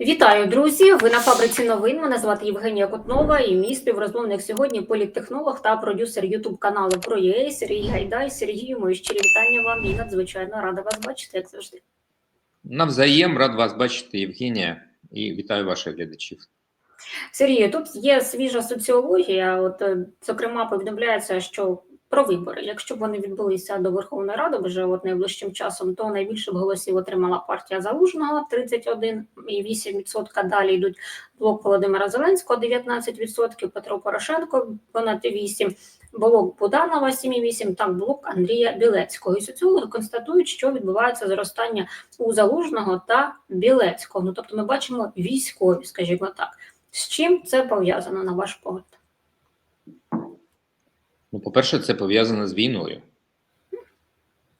Вітаю, друзі! Ви на фабриці новин. Мене звати Євгенія Котнова і мій співрозмовник сьогодні політтехнолог та продюсер Ютуб каналу про ЄС Сергій Гайдай. Сергію, мої щирі вітання вам і надзвичайно рада вас бачити, як завжди. Навзаєм рад вас бачити, Євгенія, і вітаю ваших глядачів. Сергію, тут є свіжа соціологія. От е, зокрема, повідомляється, що про вибори, якщо б вони відбулися до Верховної Ради вже от найближчим часом, то найбільше б голосів отримала партія Залужного 31,8%. Далі йдуть блок Володимира Зеленського 19%, Петро Порошенко понад 8%, блок Буданова 7,8%, так блок Андрія Білецького. І соціологи констатують, що відбувається зростання у Залужного та Білецького. Ну тобто, ми бачимо військові, скажімо так. З чим це пов'язано на ваш погляд? Ну, по-перше, це пов'язано з війною.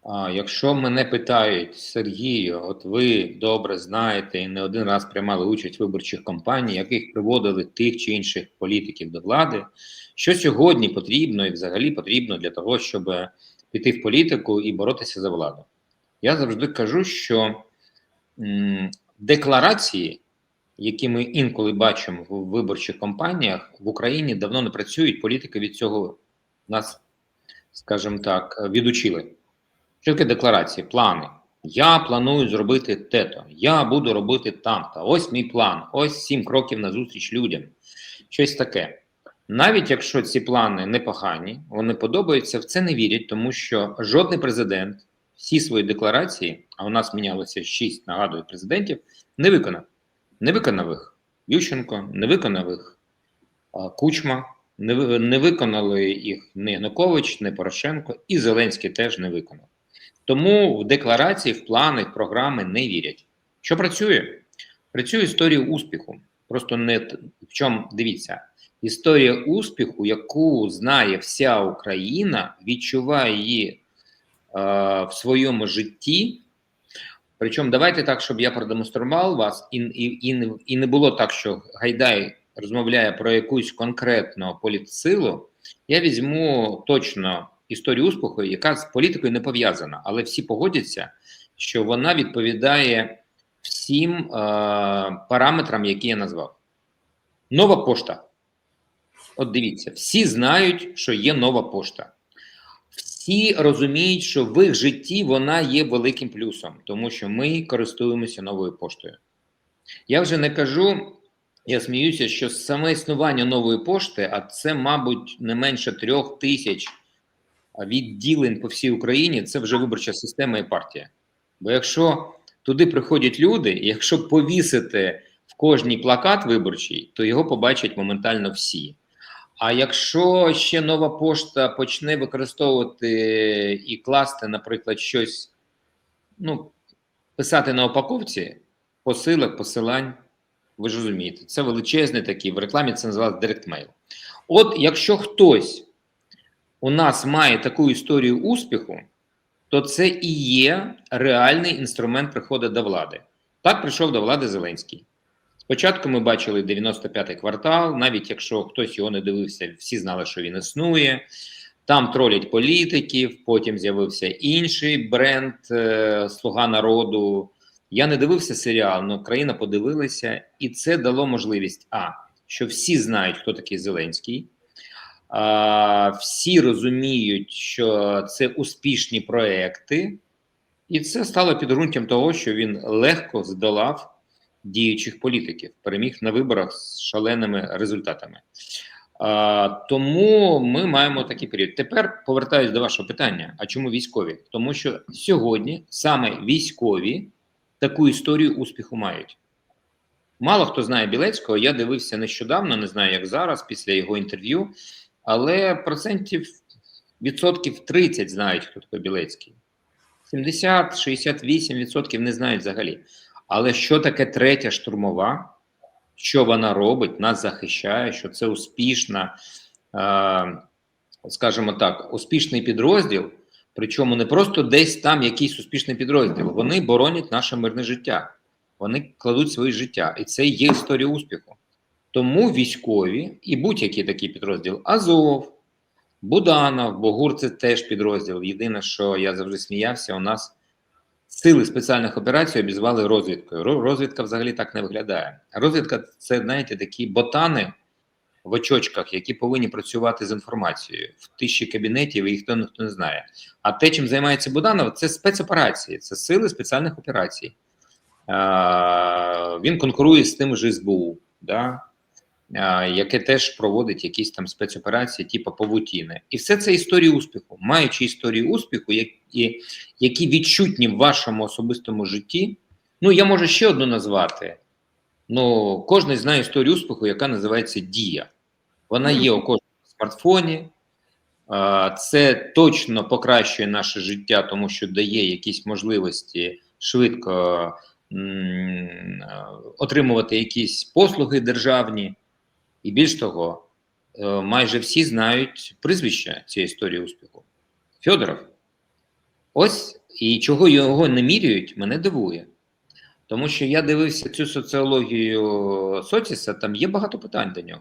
А якщо мене питають, Сергію, от ви добре знаєте і не один раз приймали участь в виборчих кампаніях, яких приводили тих чи інших політиків до влади, що сьогодні потрібно і взагалі потрібно для того, щоб піти в політику і боротися за владу? Я завжди кажу, що м, декларації, які ми інколи бачимо в виборчих кампаніях, в Україні давно не працюють, політики від цього нас, скажімо так, відучили. Що таке декларації, плани? Я планую зробити те-то, я буду робити там-то. Ось мій план, ось сім кроків на зустріч людям. Щось таке. Навіть якщо ці плани непогані, вони подобаються, в це не вірять, тому що жодний президент всі свої декларації, а у нас мінялося шість, нагадую, президентів, не виконав. Не виконав їх Ющенко, не виконав їх Кучма, не, не виконали їх ні Янукович, ні Порошенко, і Зеленський теж не виконав. Тому в декларації, в плани, в програми не вірять. Що працює? Працює історія успіху. Просто не в чому дивіться, історія успіху, яку знає вся Україна, відчуває її е, в своєму житті. Причому давайте так, щоб я продемонстрував вас, і, і, і, і не було так, що Гайдай розмовляє про якусь конкретну політсилу. Я візьму точно історію успіху, яка з політикою не пов'язана, але всі погодяться, що вона відповідає всім е, параметрам, які я назвав. Нова пошта. От дивіться, всі знають, що є нова пошта. Всі розуміють, що в їх житті вона є великим плюсом, тому що ми користуємося новою поштою. Я вже не кажу, я сміюся, що саме існування нової пошти, а це, мабуть, не менше трьох тисяч відділень по всій Україні, це вже виборча система і партія. Бо якщо туди приходять люди, якщо повісити в кожній плакат виборчий, то його побачать моментально всі. А якщо ще нова пошта почне використовувати і класти, наприклад, щось, ну, писати на упаковці посилок, посилань, ви ж розумієте, це величезний такий, в рекламі це називається директмейл. От якщо хтось у нас має таку історію успіху, то це і є реальний інструмент приходу до влади. Так прийшов до влади Зеленський. Спочатку ми бачили 95-й квартал, навіть якщо хтось його не дивився, всі знали, що він існує. Там тролять політиків, потім з'явився інший бренд е, Слуга народу. Я не дивився серіал, але країна подивилася, і це дало можливість: а що всі знають, хто такий Зеленський. А, всі розуміють, що це успішні проекти, і це стало підґрунтям того, що він легко здолав діючих політиків, переміг на виборах з шаленими результатами. А, тому ми маємо такий період. Тепер повертаюсь до вашого питання: а чому військові? Тому що сьогодні саме військові таку історію успіху мають. Мало хто знає Білецького. Я дивився нещодавно, не знаю, як зараз, після його інтерв'ю, але процентів відсотків 30 знають, хто такий Білецький. 70-68% не знають взагалі. Але що таке третя штурмова? Що вона робить, нас захищає, що це успішна, е, скажімо так, успішний підрозділ. Причому не просто десь там якийсь успішний підрозділ. Вони боронять наше мирне життя, вони кладуть своє життя, і це є історія успіху. Тому військові і будь-який такий підрозділ Азов, Буданов, Богур це теж підрозділ. Єдине, що я завжди сміявся, у нас сили спеціальних операцій обізвали розвідкою. Розвідка взагалі так не виглядає. Розвідка це, знаєте, такі ботани в очочках, які повинні працювати з інформацією в тисячі кабінетів, і їх ніхто ніхто не знає. А те, чим займається Буданов, це спецоперації, це сили спеціальних операцій. Він конкурує з тим же СБУ, да? яке теж проводить якісь там спецоперації, типу павутіни. І все це історії успіху. Маючи історії успіху, які відчутні в вашому особистому житті. Ну, я можу ще одну назвати. Ну, кожен знає історію успіху, яка називається Дія. Вона є у кожному смартфоні. Це точно покращує наше життя, тому що дає якісь можливості швидко отримувати якісь послуги державні. І більш того, е, майже всі знають прізвище цієї історії успіху. Федоров. Ось і чого його не міряють, мене дивує. Тому що я дивився цю соціологію Соціса, там є багато питань до нього.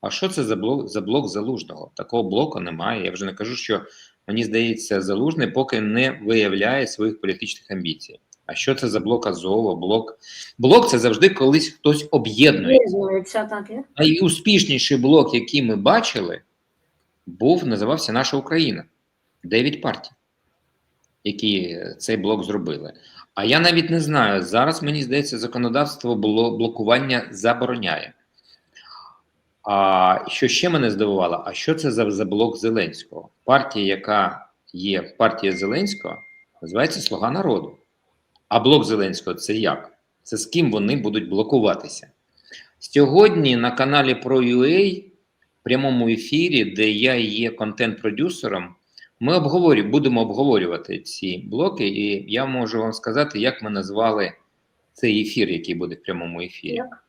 А що це за блок, за блок залужного? Такого блоку немає. Я вже не кажу, що мені здається, залужний поки не виявляє своїх політичних амбіцій. А що це за блок Азова? Блок блок це завжди колись хтось об'єднує. Найуспішніший блок, який ми бачили, був називався Наша Україна. Дев'ять партій, які цей блок зробили. А я навіть не знаю. Зараз мені здається, законодавство було блокування забороняє. А що ще мене здивувало? А що це за, за блок Зеленського? Партія, яка є партія Зеленського, називається Слуга народу. А блок Зеленського це як? Це з ким вони будуть блокуватися? Сьогодні на каналі ProUA в прямому ефірі, де я є контент-продюсером, ми обговорю, будемо обговорювати ці блоки, і я можу вам сказати, як ми назвали цей ефір, який буде в прямому ефірі. Як?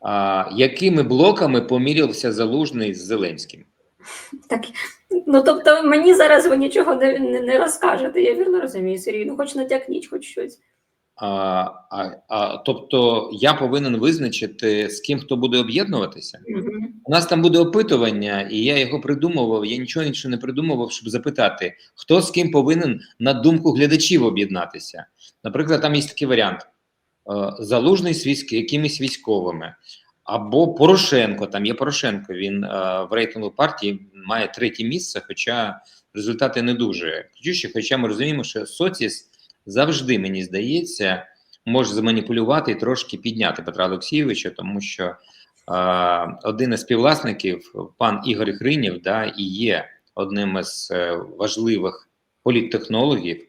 А, якими блоками помірявся залужний з Зеленським? Так, ну тобто мені зараз ви нічого не, не, не розкажете, я вірно розумію, Сергій. Ну хоч натякніть, хоч щось. А, а, а, тобто я повинен визначити, з ким хто буде об'єднуватися. Угу. У нас там буде опитування, і я його придумував. Я нічого іншого не придумував, щоб запитати, хто з ким повинен на думку глядачів об'єднатися. Наприклад, там є такий варіант: е, залужний з якимись військовими, або Порошенко. Там є Порошенко. Він е, в рейтингу партії має третє місце, хоча результати не дуже ключущі. Хоча ми розуміємо, що соціс завжди мені здається може заманіпулювати і трошки підняти Петра Олексійовича, тому що. Е, один із співвласників, пан Ігор Гринєв, да, і є одним із е, важливих політтехнологів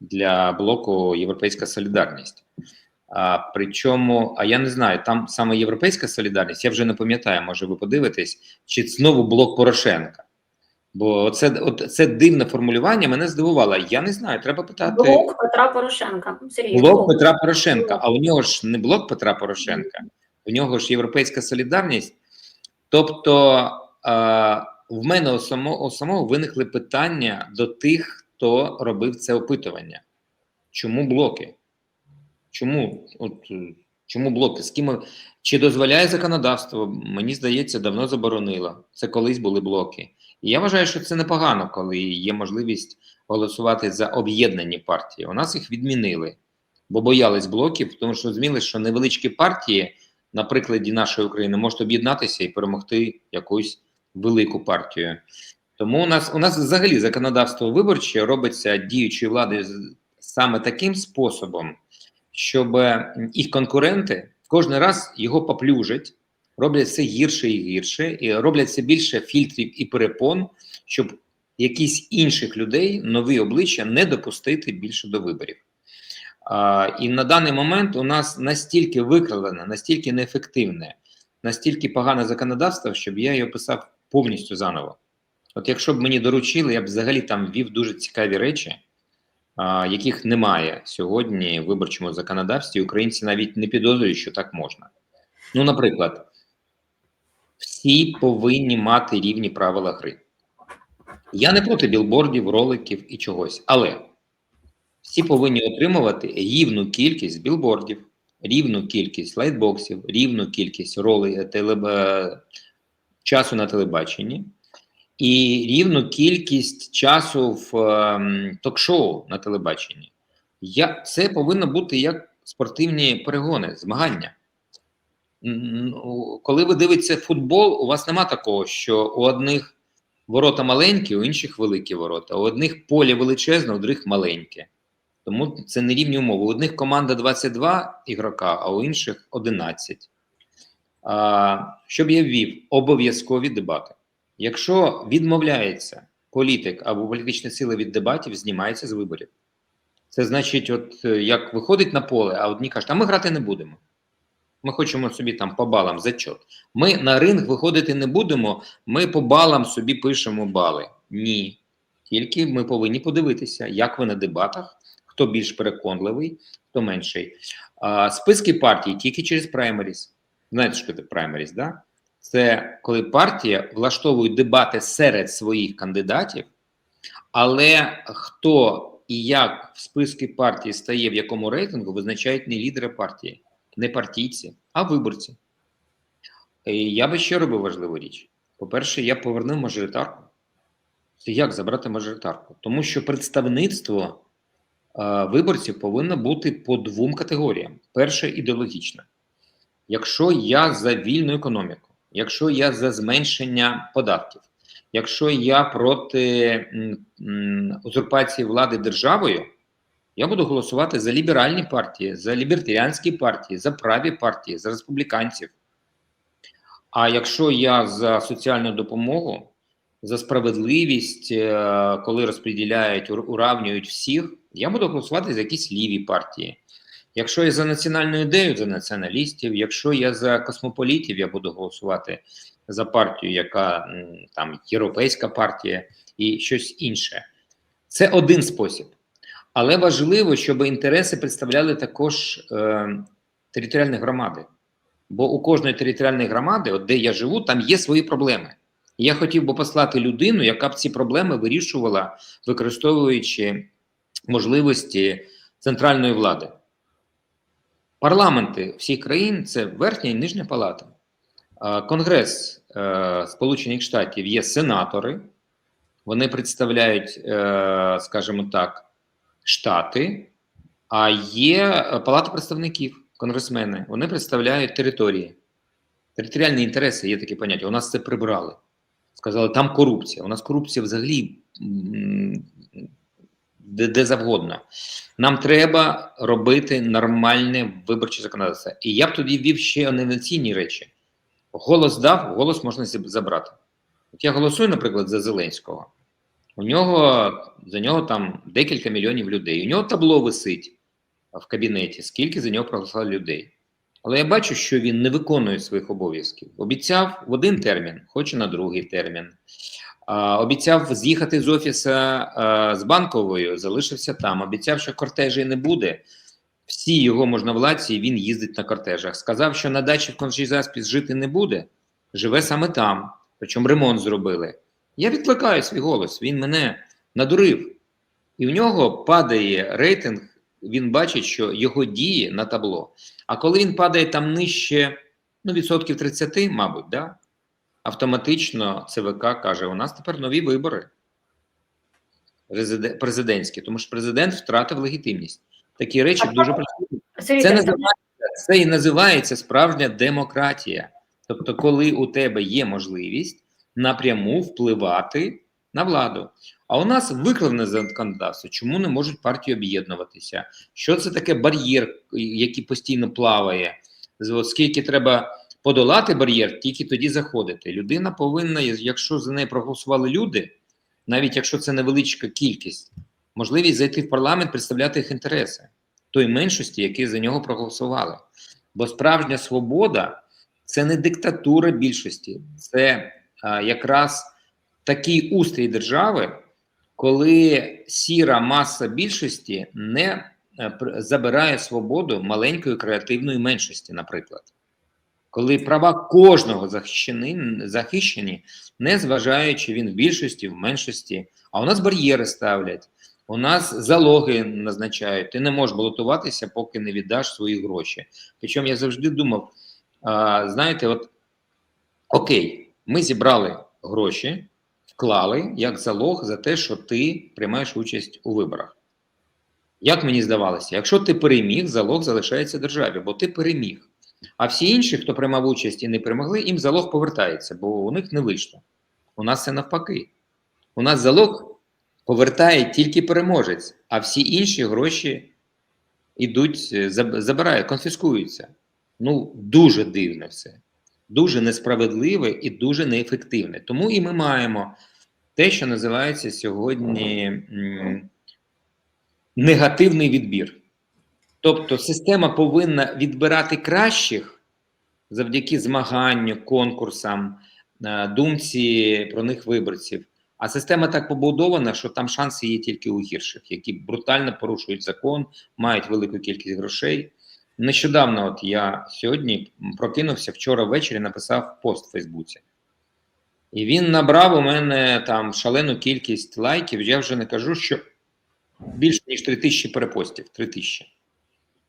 для блоку Європейська Солідарність. А, причому, а я не знаю, там саме Європейська Солідарність, я вже не пам'ятаю, може ви подивитесь, чи знову блок Порошенка. Бо це, от, це дивне формулювання мене здивувало. Я не знаю, треба питати. Блок Петра Порошенка. Сергій, Блок Петра Порошенка, а у нього ж не блок Петра Порошенка, у нього ж Європейська солідарність. Тобто е, в мене у самого, у самого виникли питання до тих, хто робив це опитування. Чому блоки? Чому от, чому блоки? З ким чи дозволяє законодавство? Мені здається, давно заборонило. Це колись були блоки. І я вважаю, що це непогано, коли є можливість голосувати за об'єднані партії. У нас їх відмінили, бо боялись блоків, тому що розуміли, що невеличкі партії, на прикладі нашої України, можуть об'єднатися і перемогти якусь велику партію. Тому у нас у нас взагалі законодавство виборче робиться діючою владою саме таким способом, щоб їх конкуренти кожен раз його поплюжать, роблять все гірше і гірше, і роблять все більше фільтрів і перепон, щоб якісь інших людей, нові обличчя не допустити більше до виборів. А, і на даний момент у нас настільки викривлене, настільки неефективне, настільки погане законодавство, щоб я його писав повністю заново. От якщо б мені доручили, я б взагалі там ввів дуже цікаві речі, а, яких немає сьогодні в виборчому законодавстві. Українці навіть не підозрюють, що так можна. Ну, наприклад, всі повинні мати рівні правила гри. Я не проти білбордів, роликів і чогось, але всі повинні отримувати рівну кількість білбордів, рівну кількість лайтбоксів, рівну кількість ролей телеб... часу на телебаченні і рівну кількість часу в ем, ток-шоу на телебаченні. Я, це повинно бути як спортивні перегони, змагання. Коли ви дивитеся футбол, у вас нема такого, що у одних ворота маленькі, у інших великі ворота, у одних поле величезне, у других маленьке. Тому це не рівні умови. У одних команда 22 ігрока, а у інших 11. А, щоб я ввів обов'язкові дебати. Якщо відмовляється політик або політична сила від дебатів, знімається з виборів. Це значить, от як виходить на поле, а одні кажуть, а ми грати не будемо. Ми хочемо собі там по балам зачет. Ми на ринг виходити не будемо, ми по балам собі пишемо бали. Ні. Тільки ми повинні подивитися, як ви на дебатах, хто більш переконливий, хто менший. А, списки партій тільки через праймеріс. Знаєте, що це праймеріс, да? Це коли партія влаштовує дебати серед своїх кандидатів, але хто і як в списки партії стає в якому рейтингу, визначають не лідери партії, не партійці, а виборці. І я би ще робив важливу річ. По-перше, я повернув мажоритарку. Це як забрати мажоритарку? Тому що представництво е, виборців повинно бути по двом категоріям: перше ідеологічне. Якщо я за вільну економіку, якщо я за зменшення податків, якщо я проти м, м, узурпації влади державою, я буду голосувати за ліберальні партії, за лібертаріанські партії, за праві партії, за республіканців. А якщо я за соціальну допомогу, за справедливість, е, коли розподіляють, уравнюють всіх, я буду голосувати за якісь ліві партії. Якщо я за національну ідею, за націоналістів, якщо я за космополітів, я буду голосувати за партію, яка там європейська партія і щось інше. Це один спосіб. Але важливо, щоб інтереси представляли також е, територіальні громади. Бо у кожної територіальної громади, от де я живу, там є свої проблеми. Я хотів би послати людину, яка б ці проблеми вирішувала, використовуючи можливості центральної влади. Парламенти всіх країн це верхня і нижня палата. Конгрес е, Сполучених Штатів є сенатори, вони представляють, е, скажімо так, штати, а є е, Палата представників, конгресмени, вони представляють території. Територіальні інтереси є таке поняття. У нас це прибрали. Сказали, там корупція. У нас корупція взагалі де, де завгодно. Нам треба робити нормальне виборче законодавство. І я б тоді ввів ще інноваційні речі. Голос дав, голос можна забрати. От я голосую, наприклад, за Зеленського. У нього за нього там декілька мільйонів людей. У нього табло висить в кабінеті, скільки за нього проголосувало людей. Але я бачу, що він не виконує своїх обов'язків. Обіцяв в один термін, хоче на другий термін. А, обіцяв з'їхати з офіса а, з банковою, залишився там. Обіцяв, що кортежі не буде. Всі його можновладці, він їздить на кортежах. Сказав, що на дачі в Кончий-Заспіс жити не буде, живе саме там, причому ремонт зробили. Я відкликаю свій голос, він мене надурив. І в нього падає рейтинг, він бачить, що його дії на табло. А коли він падає там нижче, ну, відсотків 30, мабуть, да? автоматично ЦВК каже: у нас тепер нові вибори президентські, тому що президент втратив легітимність. Такі речі А дуже працюють. Це називається це і називається справжня демократія. Тобто, коли у тебе є можливість напряму впливати на владу. А у нас викривлене законодавство. Чому не можуть партії об'єднуватися? Що це таке бар'єр, який постійно плаває? Скільки треба подолати бар'єр, тільки тоді заходити. Людина повинна, якщо за неї проголосували люди, навіть якщо це невеличка кількість, можливість зайти в парламент, представляти їх інтереси той меншості, які за нього проголосували. Бо справжня свобода це не диктатура більшості, це якраз такий устрій держави, коли сіра маса більшості не е, забирає свободу маленької креативної меншості, наприклад. Коли права кожного захищені, захищені, не зважаючи він в більшості, в меншості, а у нас бар'єри ставлять. У нас залоги назначають. Ти не можеш балотуватися, поки не віддаш свої гроші. Причому я завжди думав: а, знаєте, от окей, ми зібрали гроші, вклали як залог за те, що ти приймаєш участь у виборах. Як мені здавалося, якщо ти переміг, залог залишається державі, бо ти переміг. А всі інші, хто приймав участь і не перемогли, їм залог повертається, бо у них не вийшло. У нас це навпаки. У нас залог повертає тільки переможець, а всі інші гроші йдуть, е, забирають, конфіскуються. Ну, дуже дивне все. Дуже несправедливе і дуже неефективне. Тому і ми маємо те, що називається сьогодні негативний відбір. Тобто система повинна відбирати кращих завдяки змаганню, конкурсам, е, думці про них виборців. А система так побудована, що там шанси є тільки у гірших, які брутально порушують закон, мають велику кількість грошей. Нещодавно, от я сьогодні прокинувся вчора ввечері, написав пост в Фейсбуці. І він набрав у мене там шалену кількість лайків. Я вже не кажу, що більше ніж 3 тисячі перепостів. 3 тисячі.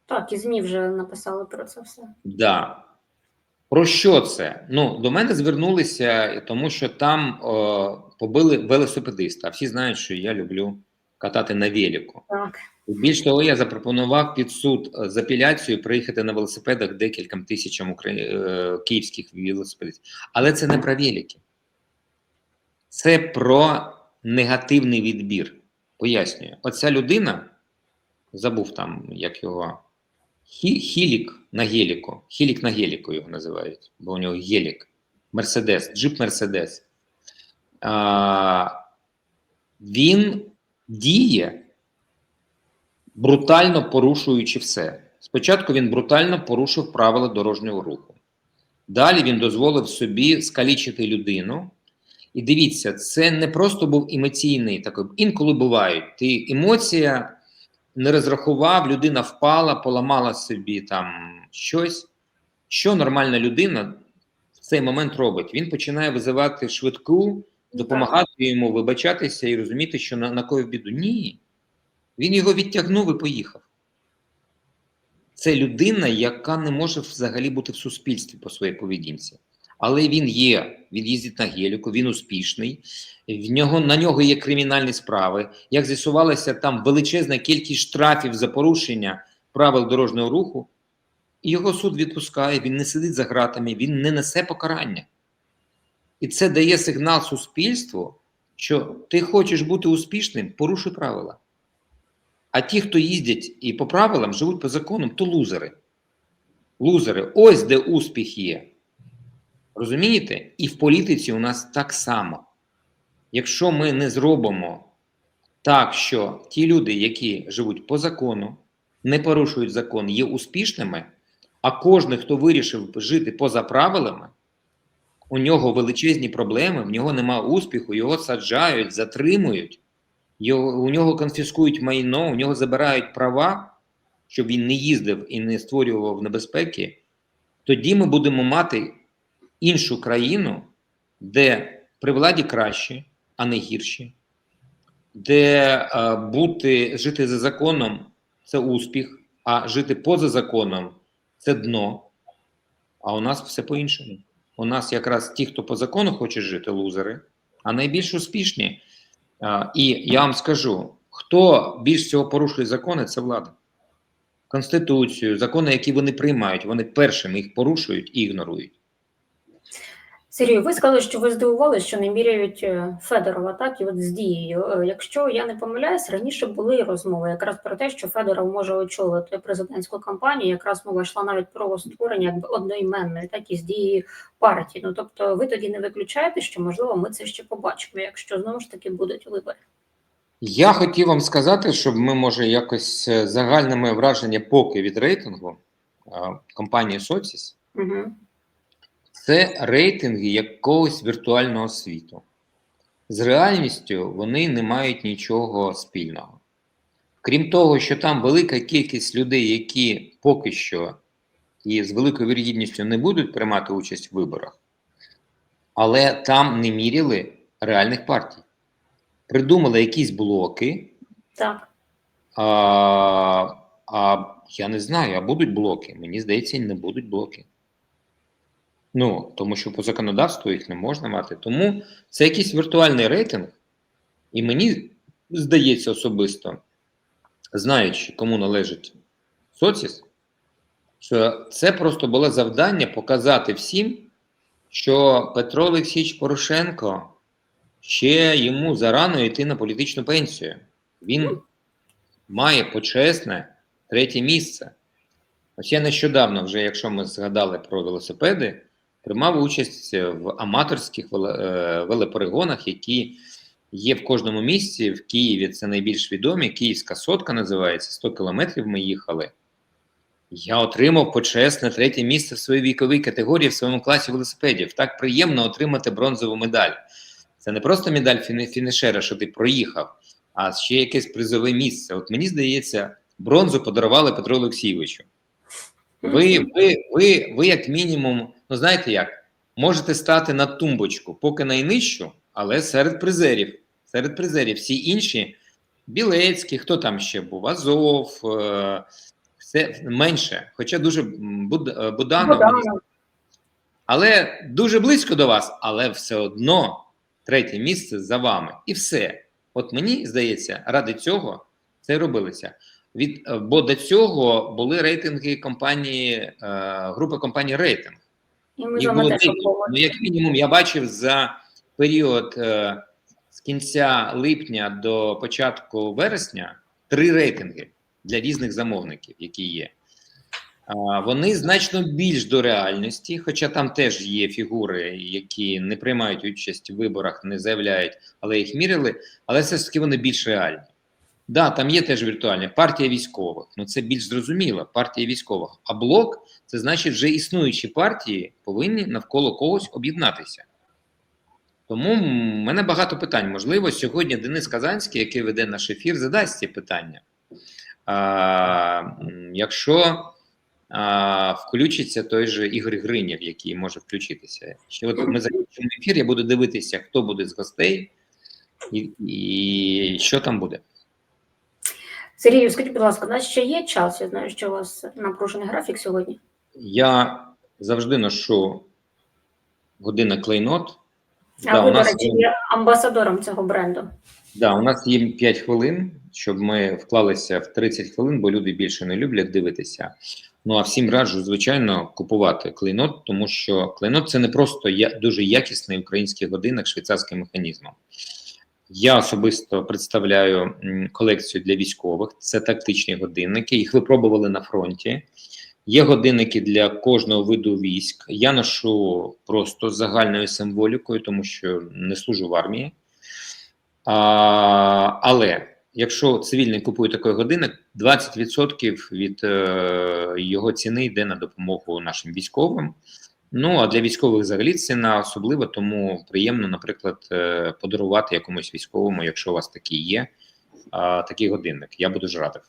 Так, і ЗМІ вже написали про це все. Да. Про що це? Ну, до мене звернулися, тому що там о, побили велосипедиста. Всі знають, що я люблю катати на велику. Так. Більш того, я запропонував під суд е, з апеляцією приїхати на велосипедах декільком тисячам укра... е, київських велосипедистів. Але це не про велики. Це про негативний відбір. Пояснюю. Оця людина, забув там, як його. Хі, хілік на геліку. Хілік на геліку його називають, бо у нього гелік. Мерседес, джип Мерседес. А, він діє брутально порушуючи все. Спочатку він брутально порушив правила дорожнього руху. Далі він дозволив собі скалічити людину. І дивіться, це не просто був емоційний такий. Інколи бувають. Ти емоція не розрахував, людина впала, поламала собі там щось. Що нормальна людина в цей момент робить? Він починає визивати швидку, допомагати йому вибачатися і розуміти, що на, на кої в біду. Ні. Він його відтягнув і поїхав. Це людина, яка не може взагалі бути в суспільстві по своїй поведінці. Але він є, він їздить на геліку, він успішний, в нього, на нього є кримінальні справи. Як з'ясувалося, там величезна кількість штрафів за порушення правил дорожнього руху, його суд відпускає, він не сидить за ґратами, він не несе покарання. І це дає сигнал суспільству, що ти хочеш бути успішним, порушуй правила. А ті, хто їздять і по правилам, живуть по законам, то лузери. Лузери. Ось де успіх є. Розумієте? І в політиці у нас так само. Якщо ми не зробимо так, що ті люди, які живуть по закону, не порушують закон, є успішними, а кожен, хто вирішив жити поза правилами, у нього величезні проблеми, в нього немає успіху, його саджають, затримують, його, у нього конфіскують майно, у нього забирають права, щоб він не їздив і не створював небезпеки, тоді ми будемо мати іншу країну, де при владі кращі, а не гірші, де е, бути, жити за законом це успіх, а жити поза законом це дно. А у нас все по-іншому. У нас якраз ті, хто по закону хоче жити, лузери, а найбільш успішні. І я вам скажу: хто більш всього порушує закони, це влада. Конституцію, закони, які вони приймають, вони першими їх порушують і ігнорують. Сергію, ви сказали, що ви здивувалися, що не міряють е, Федорова, так і от з дією. Е, Якщо я не помиляюсь, раніше були розмови якраз про те, що Федоров може очолити президентську кампанію. Якраз мова йшла навіть про створення якби одноіменної, так і з дією партії. Ну тобто, ви тоді не виключаєте, що можливо ми це ще побачимо, якщо знову ж таки будуть вибори. Я хотів вам сказати, щоб ми, може, якось е, загальне моє враження поки від рейтингу компанії Соціс. Угу. Це рейтинги якогось віртуального світу. З реальністю вони не мають нічого спільного. Крім того, що там велика кількість людей, які поки що і з великою вірогідністю не будуть приймати участь в виборах, але там не міряли реальних партій. Придумали якісь блоки, Так. а, а я не знаю, а будуть блоки. Мені здається, не будуть блоки. Ну, тому що по законодавству їх не можна мати. Тому це якийсь віртуальний рейтинг, і мені здається особисто, знаючи, кому належить соціс, що це просто було завдання показати всім, що Петро Олексійович Порошенко ще йому зарано йти на політичну пенсію. Він має почесне третє місце. Ось я нещодавно, вже якщо ми згадали про велосипеди, приймав участь в аматорських веле- е, велоперегонах, які є в кожному місті. В Києві це найбільш відомі. Київська сотка називається 100 кілометрів. Ми їхали. Я отримав почесне третє місце в своїй віковій категорії в своєму класі велосипедів. Так приємно отримати бронзову медаль. Це не просто медаль фінішера, що ти проїхав, а ще якесь призове місце. От мені здається, бронзу подарували Петру Олексійовичу. Ви, ви, ви, ви, як мінімум, ну знаєте як, можете стати на тумбочку, поки найнижчу, але серед призерів. Серед призерів всі інші Білецький, хто там ще був? Азов, е, все менше. Хоча дуже е, Буданов, Буданов. але дуже близько до вас, але все одно третє місце за вами. І все. От мені здається, ради цього це робилося. Від, е, бо до цього були рейтинги компанії, групи компанії рейтинг. І ми з вами теж Ну, як мінімум, я бачив за період е, з кінця липня до початку вересня три рейтинги для різних замовників, які є. А, Вони значно більш до реальності, хоча там теж є фігури, які не приймають участь в виборах, не заявляють, але їх міряли, але все ж таки вони більш реальні. Да, там є теж віртуальні партія військових. Ну це більш зрозуміло, партія військових. А блок це значить, вже існуючі партії повинні навколо когось об'єднатися. Тому в мене багато питань. Можливо, сьогодні Денис Казанський, який веде наш ефір, задасть ці питання. А, якщо а, включиться той же Ігор Гринєв, який може включитися. Ще от ми закінчимо ефір, я буду дивитися, хто буде з гостей і, і що там буде. Сергію, скажіть, будь ласка, у нас ще є час? Я знаю, що у вас напружений графік сьогодні. Я завжди ношу годинник клейнот. А Да, ви, до речі, є амбасадором цього бренду. Да, у нас є 5 хвилин, щоб ми вклалися в 30 хвилин, бо люди більше не люблять дивитися. Ну а всім раджу, звичайно, купувати клейнот, тому що клейнот це не просто я, дуже якісний український годинник швейцарським механізмом. Я особисто представляю колекцію для військових. Це тактичні годинники. Їх випробували на фронті. Є годинники для кожного виду військ. Я ношу просто загальною символікою, тому що не служу в армії. А, але якщо цивільний купує такий годинник, 20% від е, його ціни йде на допомогу нашим військовим. Ну а для військових взагалі ціна особлива, тому приємно, наприклад, е, подарувати якомусь військовому, якщо у вас такі є, такий годинник. Я буду ж радив.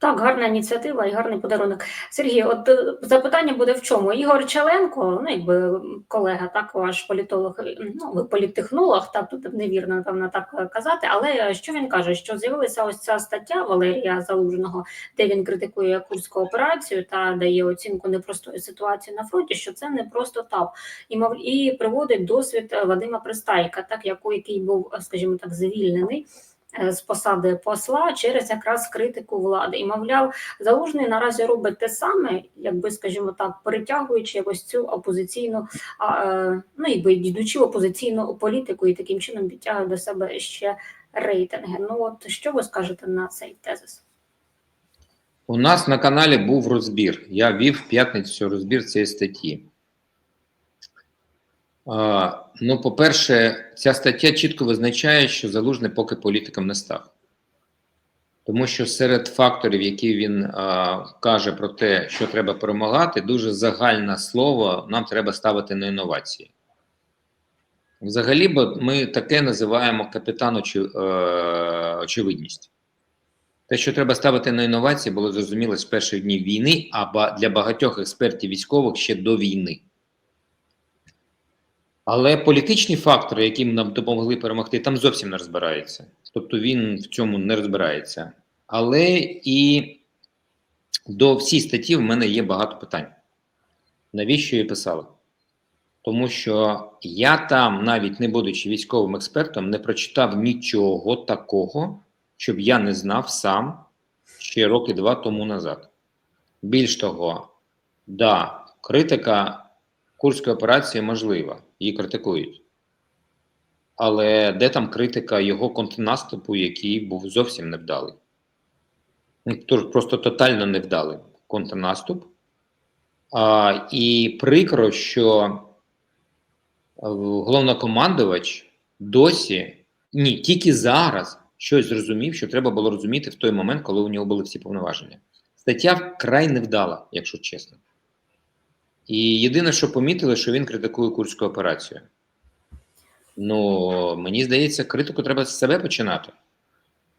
Так, гарна ініціатива і гарний подарунок. Сергій, от е, запитання буде в чому? Ігор Челенко, ну якби колега, так ваш політолог, е, ну ви політтехнолог, так тут невірно напевно так е, казати. Але що він каже? Що з'явилася ось ця стаття Валерія Залужного, де він критикує курську операцію та дає оцінку непростої ситуації на фронті, що це не просто так, і мов і приводить досвід Вадима Пристайка, так яку який був, скажімо так, звільнений з посади посла через якраз критику влади. І мовляв, залужний наразі робить те саме, якби, скажімо так, перетягуючи ось цю опозиційну, е, ну якби йдучи опозиційну політику і таким чином підтягує до себе ще рейтинги. Ну от що ви скажете на цей тезис? У нас на каналі був розбір. Я вів в п'ятницю розбір цієї статті. Ну, по-перше, ця стаття чітко визначає, що залужний поки політиком не став. Тому що серед факторів, які він а, каже про те, що треба перемагати, дуже загальне слово нам треба ставити на інновації. Взагалі, бо ми таке називаємо капітан очі- е, очевидність. Те, що треба ставити на інновації, було зрозуміло з перших днів війни, а для багатьох експертів військових ще до війни. Але політичні фактори, які нам допомогли перемогти, там зовсім не розбирається. Тобто він в цьому не розбирається. Але і до всій статті в мене є багато питань. Навіщо її писали? Тому що я там, навіть не будучи військовим експертом, не прочитав нічого такого, щоб я не знав сам ще роки два тому назад. Більш того, да, критика курської операції можлива, її критикують. Але де там критика його контрнаступу, який був зовсім невдалий? Ну, Просто тотально невдалий контрнаступ. А, і прикро, що е, головнокомандувач досі ні, тільки зараз щось зрозумів, що треба було розуміти в той момент, коли у нього були всі повноваження. Стаття вкрай невдала, якщо чесно. І єдине, що помітили, що він критикує курську операцію. Ну, мені здається, критику треба з себе починати.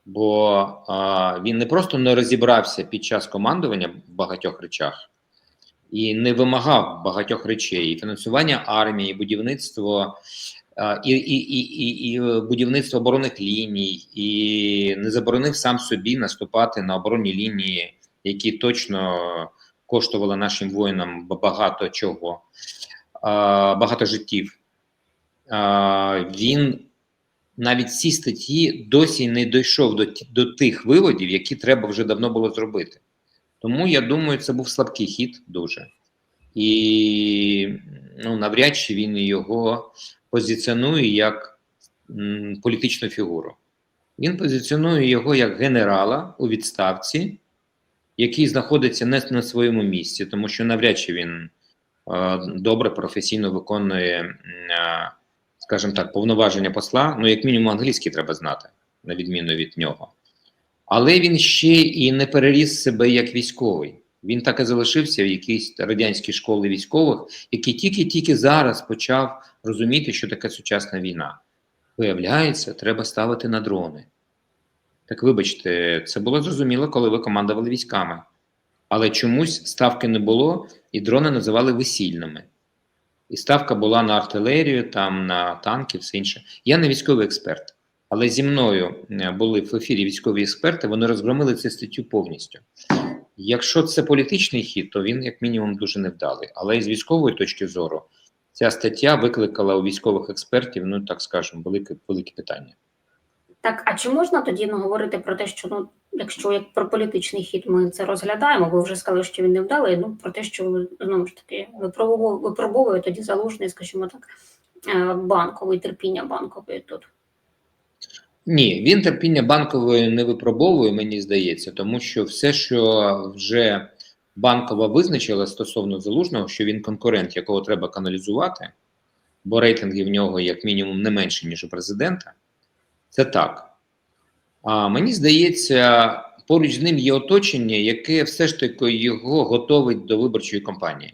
Бо а, він не просто не розібрався під час командування в багатьох речах і не вимагав багатьох речей: і фінансування армії, і будівництво, і, і, і, і, і будівництво оборонних ліній, і не заборонив сам собі наступати на оборонні лінії, які точно коштували нашим воїнам багато чого, багато життів. Він навіть ці статті досі не дійшов до, до тих виводів, які треба вже давно було зробити. Тому я думаю, це був слабкий хід дуже. І ну, навряд чи він його позиціонує як м, політичну фігуру. Він позиціонує його як генерала у відставці, який знаходиться не на своєму місці, тому що навряд чи він е, добре професійно виконує, е, скажімо так, повноваження посла. Ну, як мінімум, англійський треба знати, на відміну від нього. Але він ще і не переріс себе як військовий. Він так і залишився в якійсь радянській школі військових, який тільки-тільки зараз почав розуміти, що таке сучасна війна. Виявляється, треба ставити на дрони. Так вибачте, це було зрозуміло, коли ви командували військами. Але чомусь ставки не було, і дрони називали весільними. І ставка була на артилерію, там на танки, все інше. Я не військовий експерт, але зі мною е, були в ефірі військові експерти, вони розгромили цю статтю повністю. Якщо це політичний хід, то він, як мінімум, дуже невдалий. Але з військової точки зору, ця стаття викликала у військових експертів, ну так скажемо, велике, велике питання. Так, а чи можна тоді ну, говорити про те, що ну, якщо як про політичний хід ми це розглядаємо, ви вже сказали, що він не вдалий, ну про те, що знову ж таки випробовує, тоді залужний, скажімо так, е, банковий терпіння банкової тут. Ні, він терпіння банкової не випробовує, мені здається, тому що все, що вже банкова визначила стосовно залужного, що він конкурент, якого треба каналізувати, бо рейтинги в нього як мінімум не менші, ніж у президента, це так. А мені здається, поруч з ним є оточення, яке все ж таки його готовить до виборчої кампанії.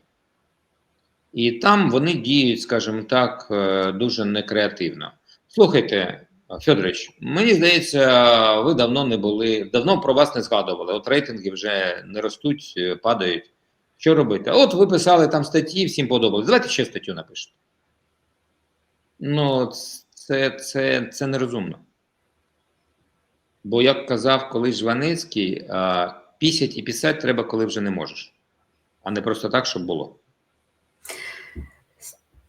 І там вони діють, скажімо так, е, дуже некреативно. Слухайте, Федорович, мені здається, ви давно не були, давно про вас не згадували. От рейтинги вже не ростуть, е, падають. Що робити? От ви писали там статті, всім подобалось. Давайте ще статтю напишете. Ну, це, це, це нерозумно. Бо, як казав колись Жванецький, пісять і писати треба, коли вже не можеш, а не просто так, щоб було.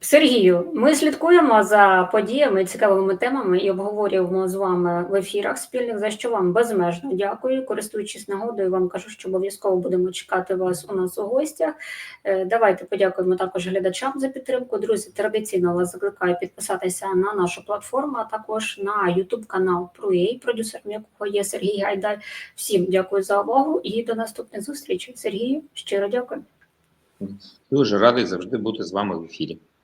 Сергію, ми слідкуємо за подіями, цікавими темами і обговорюємо з вами в ефірах спільних, за що вам безмежно дякую. Користуючись нагодою, вам кажу, що обов'язково будемо чекати вас у нас у гостях. Е, Давайте подякуємо також глядачам за підтримку. Друзі, традиційно вас закликаю підписатися на нашу платформу, а також на YouTube канал ProEA, продюсером якого є Сергій Гайдай. Всім дякую за увагу і до наступних зустрічей. Сергію, щиро дякую. Дуже радий завжди бути з вами в ефірі.